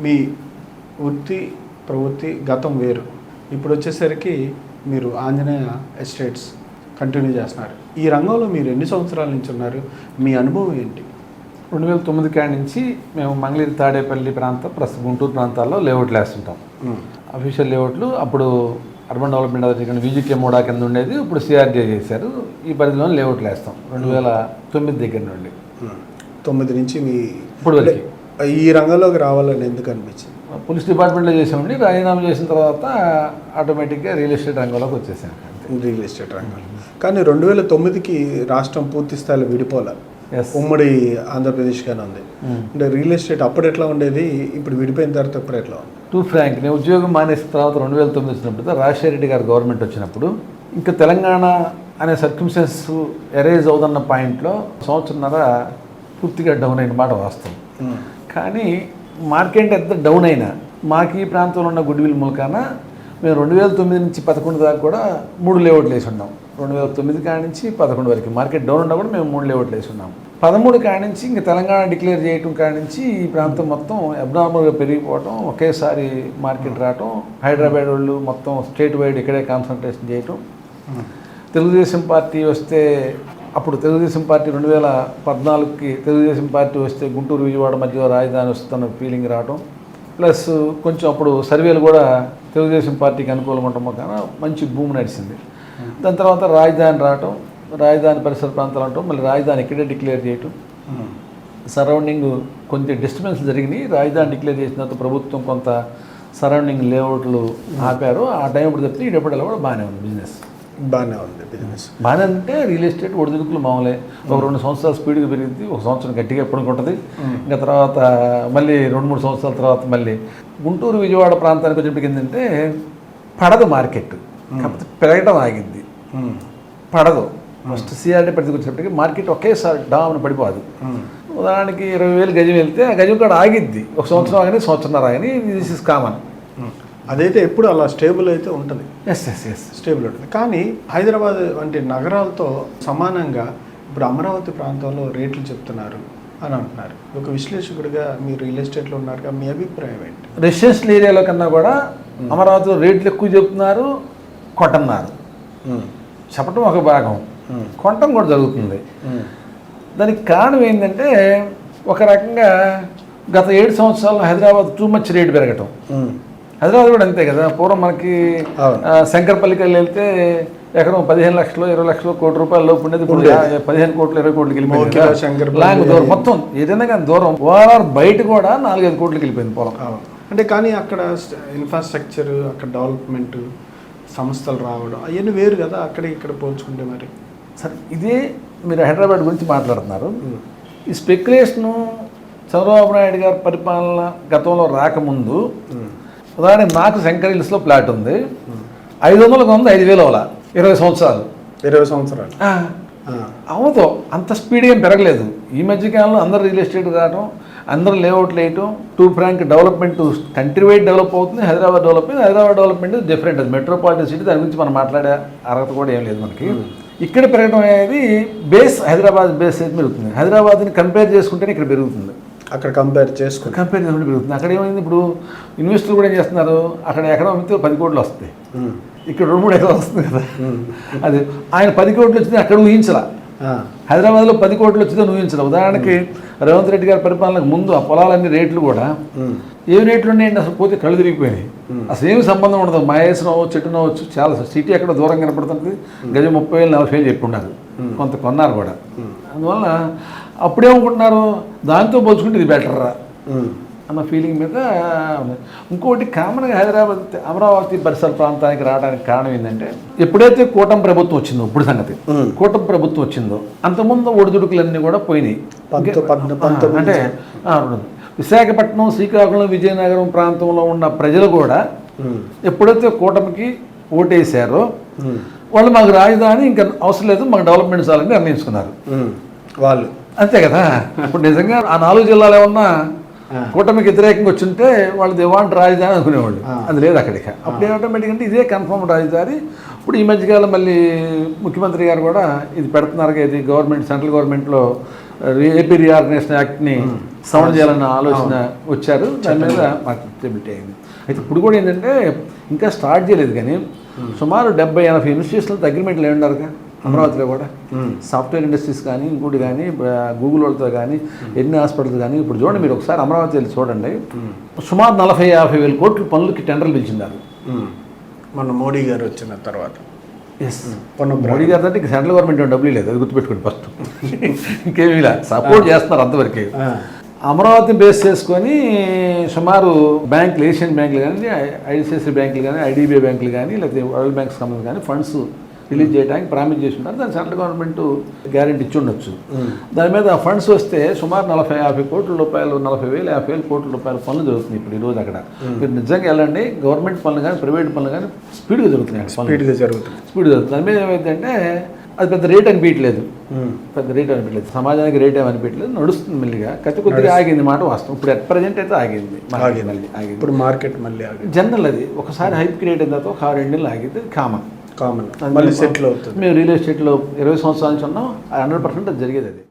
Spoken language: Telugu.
మీ వృత్తి ప్రవృత్తి గతం వేరు. ఇప్పుడు వచ్చేసరికి మీరు ఆంజనేయ ఎస్టేట్స్ కంటిన్యూ చేస్తున్నారు. ఈ రంగంలో మీరు ఎన్ని సంవత్సరాల నుంచి ఉన్నారు? మీ అనుభవం ఏంటి? రెండు వేల తొమ్మిది కాడి నుంచి మేము మంగళగిరి తాడేపల్లి ప్రాంతం ప్రస్తుతం గుంటూరు ప్రాంతాల్లో లేఅవుట్లు వేస్తుంటాం. అఫీషియల్ లేఅవుట్లు అప్పుడు అర్బన్ డెవలప్మెంట్ అథారిటీ విజికే మోడా కింద ఉండేది ఇప్పుడు సిఆర్డీఏ చేశారు. ఈ పరిధిలో లేఅవుట్లు వేస్తాం. రెండు వేల తొమ్మిది దగ్గర నుండి. తొమ్మిది నుంచి మీ ఇప్పుడు ఈ రంగంలోకి రావాలని ఎందుకు అనిపించింది? పోలీస్ డిపార్ట్మెంట్లో చేసామండి. రాజీనామా చేసిన తర్వాత ఆటోమేటిక్గా రియల్ ఎస్టేట్ రంగంలోకి వచ్చేసాను రియల్ ఎస్టేట్ రంగం కానీ రెండు వేల తొమ్మిదికి రాష్ట్రం పూర్తి స్థాయిలో విడిపోలే ఎస్ ఉమ్మడి ఆంధ్రప్రదేశ్గానే ఉంది. అంటే రియల్ ఎస్టేట్ అప్పుడు ఎట్లా ఉండేది? ఇప్పుడు విడిపోయిన తర్వాత ఇప్పుడు ఎట్లా ఉంది? టూ ఫ్రాంక్ నేను ఉద్యోగం మానేసిన తర్వాత రెండు వేల తొమ్మిది వచ్చినప్పుడు రాజశేఖర రెడ్డి గారు గవర్నమెంట్ వచ్చినప్పుడు ఇంకా తెలంగాణ అనే సర్కమ్స్టెన్స్ ఎరేజ్ అవుతున్న పాయింట్లో సంవత్సరంన్నర పూర్తిగా డౌన్ అయిన మాట వాస్తవం. కానీ మార్కెట్ ఎంత డౌన్ అయినా మాకు ఈ ప్రాంతంలో ఉన్న గుడ్ విల్ మూలకాన మేము రెండు వేల తొమ్మిది నుంచి పదకొండు దాకా కూడా మూడు లేఅవుట్లు వేసి ఉన్నాం. రెండు వేల తొమ్మిది కాడి నుంచి పదకొండు వరకు మార్కెట్ డౌన్ ఉన్నా కూడా మేము మూడు లేఅవుట్లు వేసి ఉన్నాం. పదమూడు కాడి నుంచి ఇంకా తెలంగాణ డిక్లేర్ చేయటం కాడి నుంచి ఈ ప్రాంతం మొత్తం అబ్నార్మల్గా పెరిగిపోవటం ఒకేసారి మార్కెట్ రావటం హైదరాబాద్ వాళ్ళు మొత్తం స్టేట్ వైడ్ ఇక్కడే కాన్సన్ట్రేషన్ చేయటం. తెలుగుదేశం పార్టీ వస్తే అప్పుడు తెలుగుదేశం పార్టీ రెండు వేల పద్నాలుగుకి తెలుగుదేశం పార్టీ వస్తే గుంటూరు విజయవాడ మధ్య రాజధాని వస్తున్న ఫీలింగ్ రావటం. ప్లస్ కొంచెం అప్పుడు సర్వేలు కూడా తెలుగుదేశం పార్టీకి అనుకూలంగా ఉండటం కానీ మంచి భూమి నడిచింది. దాని తర్వాత రాజధాని రావటం రాజధాని పరిసర ప్రాంతాలు అంటాం మళ్ళీ రాజధాని ఇక్కడే డిక్లేర్ చేయటం. సరౌండింగ్ కొంచెం డిస్టర్బెన్స్ జరిగినాయి. రాజధాని డిక్లేర్ చేసిన తర్వాత ప్రభుత్వం కొంత సరౌండింగ్ లేఅవుట్లు ఆపారు. ఆ టైం ఇప్పుడు తప్పితే ఇటప్పుడు కూడా బాగానే ఉంది బిజినెస్ బాగానే ఉంది బిజినెస్ బాగానే అంటే రియల్ ఎస్టేట్ ఒడిదుడుకులు మామూలే. ఒక రెండు సంవత్సరాలు స్పీడ్గా పెరిగింది ఒక సంవత్సరం గట్టిగా ఎప్పుడుకుంటుంది ఇంకా తర్వాత మళ్ళీ రెండు మూడు సంవత్సరాల తర్వాత మళ్ళీ గుంటూరు విజయవాడ ప్రాంతానికి వచ్చేప్పటికి ఏంటంటే పడదు మార్కెట్. కాకపోతే పెరగడం ఆగింది. పడదు. ఫస్ట్ సిఆర్డీ పరిధికి వచ్చేటప్పటికి మార్కెట్ ఒకేసారి డామ్ని పడిపోదు. ఉదాహరణకి ఇరవై వేలు గజం వెళ్తే ఆ గజం కూడా ఆగిద్ది. ఒక సంవత్సరం ఆగని సంవత్సరంన్నర ఆగని దిస్ ఇస్ కామన్ అదైతే ఎప్పుడు అలా స్టేబుల్ అయితే ఉంటుంది. ఎస్ ఎస్ ఎస్ స్టేబుల్ ఉంటుంది. కానీ హైదరాబాద్ వంటి నగరాలతో సమానంగా ఇప్పుడు అమరావతి ప్రాంతంలో రేట్లు చెప్తున్నారు అని అంటున్నారు. ఒక విశ్లేషకుడిగా మీరు రియల్ ఎస్టేట్లో ఉన్నారుగా మీ అభిప్రాయం ఏంటి? రెసిడెన్షియల్ ఏరియాలో కన్నా కూడా అమరావతిలో రేట్లు ఎక్కువ చెప్తున్నారు కొంటున్నారు చెప్పటం ఒక భాగం. కొనటం కూడా జరుగుతుంది. దానికి కారణం ఏంటంటే ఒక రకంగా గత ఏడు సంవత్సరాల్లో హైదరాబాద్ టూ మచ్ రేటు పెరగటం. హైదరాబాద్ కూడా అంతే కదా. పూర్వం మనకి శంకర్పల్లికి వెళ్తే ఎకరం పదిహేను లక్షలు ఇరవై లక్షలు కోటి రూపాయల లోపు ఉండేది. ఇప్పుడు పదిహేను కోట్లు ఇరవై కోట్లకి వెళ్ళిపోయింది. లాంగ్ దూరం మొత్తం ఏదైనా కానీ దూరం. ఓవరాల్ బయట కూడా నాలుగైదు కోట్లకి వెళ్ళిపోయింది పొలం. అంటే కానీ అక్కడ ఇన్ఫ్రాస్ట్రక్చర్ అక్కడ డెవలప్మెంట్ సంస్థలు రావడం అవన్నీ వేరు కదా. అక్కడ ఇక్కడ పోల్చుకుంటే మరి. సరే ఇదే మీరు హైదరాబాద్ గురించి మాట్లాడుతున్నారు. ఈ స్పెక్యులేషను చంద్రబాబు నాయుడు గారి పరిపాలన గతంలో రాకముందు ఉదాహరణ నాకు శంకర్ హిల్స్లో ప్లాట్ ఉంది. ఐదు వందలకు ఉంది ఐదు వేలు అవలా ఇరవై సంవత్సరాలు. ఇరవై సంవత్సరాలు. అవుతో అంత స్పీడ్గా ఏం పెరగలేదు. ఈ మధ్యకాలంలో అందరు రియల్ ఎస్టేట్ రావడం అందరు లేఅవుట్లు వేయటం to frank development country wide develop అవుతుంది Hyderabad development Hyderabad development different అది మెట్రోపాలిటన్ సిటీ దాని గురించి మనం మాట్లాడే అర్హత కూడా ఏం లేదు మనకి. ఇక్కడ పెరగడం అనేది బేస్ హైదరాబాద్ బేస్ అయితే పెరుగుతుంది. హైదరాబాద్ని కంపేర్ చేసుకుంటేనే ఇక్కడ పెరుగుతుంది. అక్కడ కంపేర్ చేసుకుని. కంపేర్ చేసుకుంటే పెరుగుతుంది. అక్కడ ఏమైంది? ఇప్పుడు ఇన్వెస్టర్లు కూడా ఏం చేస్తున్నారు? అక్కడ ఎకరం అమ్మితే పది కోట్లు వస్తాయి. ఇక్కడ రెండు మూడు ఎకరాలు వస్తుంది కదా. అది ఆయన పది కోట్లు వచ్చింది అక్కడ ఊహించలా. హైదరాబాద్లో పది కోట్లు వచ్చిందో ఊహించడం ఉదాహరణకి రేవంత్ రెడ్డి గారి పరిపాలనకు ముందు ఆ పొలాలన్నీ రేట్లు కూడా ఏ రేట్లు ఉన్నాయండి? అసలు పోతే కళ్ళు తిరిగిపోయినాయి. అసలు ఏమి సంబంధం ఉండదు. మహేష్ అవ్వచ్చు చెట్టు అవ్వచ్చు చాలా సిటీ ఎక్కడ దూరం కనపడుతుంది. గజం ముప్పై వేలు నలభై వేలు చెప్పి ఉన్నారు కొంత కొన్నారు కూడా. అందువల్ల అప్పుడేమనుకుంటున్నారు దాంతో పోల్చుకుంటే ఇది బెటర్రా అన్న ఫీలింగ్ మీద. ఇంకోటి కామన్గా హైదరాబాద్ అమరావతి పరిసర ప్రాంతానికి రావడానికి కారణం ఏంటంటే ఎప్పుడైతే కూటమి ప్రభుత్వం వచ్చిందో ఇప్పుడు సంగతి. కూటమి ప్రభుత్వం వచ్చిందో అంతకుముందు ఒడిదుడుకులన్నీ కూడా పోయినాయి. అంటే. విశాఖపట్నం శ్రీకాకుళం విజయనగరం ప్రాంతంలో ఉన్న ప్రజలు కూడా ఎప్పుడైతే కూటమికి ఓటేశారో వాళ్ళు మాకు రాజధాని ఇంకా అవసరం లేదు మాకు డెవలప్మెంట్ చాలని నిర్ణయించుకున్నారు. వాళ్ళు. అంతే కదా? ఇప్పుడు నిజంగా ఆ నాలుగు జిల్లాలు ఏమన్నా కూటమికి వ్యతిరేకంగా వచ్చుంటే వాళ్ళు దివాంట్ రాజధాని అనుకునేవాళ్ళు. అది లేదు అక్కడికి అప్పుడు ఆటోమేటిక్ అంటే ఇదే కన్ఫర్మ్ రాజధాని. ఇప్పుడు ఈ మధ్యకాలం మళ్ళీ ముఖ్యమంత్రి గారు కూడా ఇది పెడుతున్నారు ఇది గవర్నమెంట్ సెంట్రల్ గవర్నమెంట్లో ఏపీ రీఆర్గనైజేషన్ యాక్ట్ని సవరణ చేయాలన్న ఆలోచన వచ్చారు. దాని మీద మాకు అయింది. అయితే ఇప్పుడు కూడా ఏంటంటే ఇంకా స్టార్ట్ చేయలేదు కానీ సుమారు డెబ్బై ఎనభై ఇన్స్టిట్యూషన్లతో అగ్రిమెంట్లు ఏమన్నారుగా అమరావతిలో కూడా. సాఫ్ట్వేర్ ఇండస్ట్రీస్ కానీ ఇంకోటి కానీ గూగుల్ వాళ్ళతో కానీ ఎన్ని హాస్పిటల్స్ కానీ ఇప్పుడు చూడండి మీరు ఒకసారి అమరావతి వెళ్ళి చూడండి సుమారు నలభై యాభై వేల కోట్ల పనులకి టెండర్లు పిలిచినారు. మొన్న మోడీ గారు వచ్చిన తర్వాత ఎస్ మోడీ గారి అంటే సెంట్రల్ గవర్నమెంట్ డబ్బులు లేదు అది గుర్తుపెట్టుకోండి ఫస్ట్ ఇంకేమీ సపోర్ట్ చేస్తున్నారు అంతవరకు. అమరావతిని బేస్ చేసుకొని సుమారు బ్యాంకులు ఏషియన్ బ్యాంకులు కానీ ఐసిఐసి బ్యాంకులు కానీ ఐడిబిఐ బ్యాంకులు కానీ లేకపోతే వరల్డ్ బ్యాంక్స్ సంబంధించి కానీ ఫండ్స్ రిలీజ్ చేయడానికి ప్రామిస్ చేసి ఉంటారు దాన్ని సెంట్రల్ గవర్నమెంట్ గ్యారెంటీ ఇచ్చి ఉండొచ్చు. దాని మీద ఫండ్స్ వస్తే సుమారు నలభై యాభై కోట్ల రూపాయలు నలభై వేలు యాభై వేల కోట్ల రూపాయల పనులు జరుగుతున్నాయి ఇప్పుడు ఈ రోజు అక్కడ. మీరు నిజంగా వెళ్ళండి గవర్నమెంట్ పనులు కానీ ప్రైవేట్ పనులు కానీ స్పీడ్గా జరుగుతున్నాయి. స్పీడ్గా జరుగుతుంది స్పీడ్ జరుగుతుంది దాని మీద ఏమైందంటే అది పెద్ద రేట్ అనిపించలేదు. పెద్ద రేట్ అనిపించలేదు సమాజానికి రేట్ ఏమి అనిపించలేదు నడుస్తుంది మెల్లిగా. కత్తి కొద్దిగా ఆగింది మాట వాస్తవం. ఇప్పుడు అట్ ప్రజెంట్ అయితే ఆగింది. మళ్ళీ ఆగింది. ఇప్పుడు మార్కెట్ మళ్ళీ జనరల్ అది. ఒకసారి హైప్ క్రియేట్ అయిన తర్వాత ఒక ఆరు రెండు ఆగింది. కామన్. కామన్ మళ్ళీ సెటిల్ అవుతుంది. మేము రియల్ ఎస్టేట్లో ఇరవై సంవత్సరాల నుంచి ఉన్నాం. హండ్రెడ్ పర్సెంట్ అది జరిగేది అది.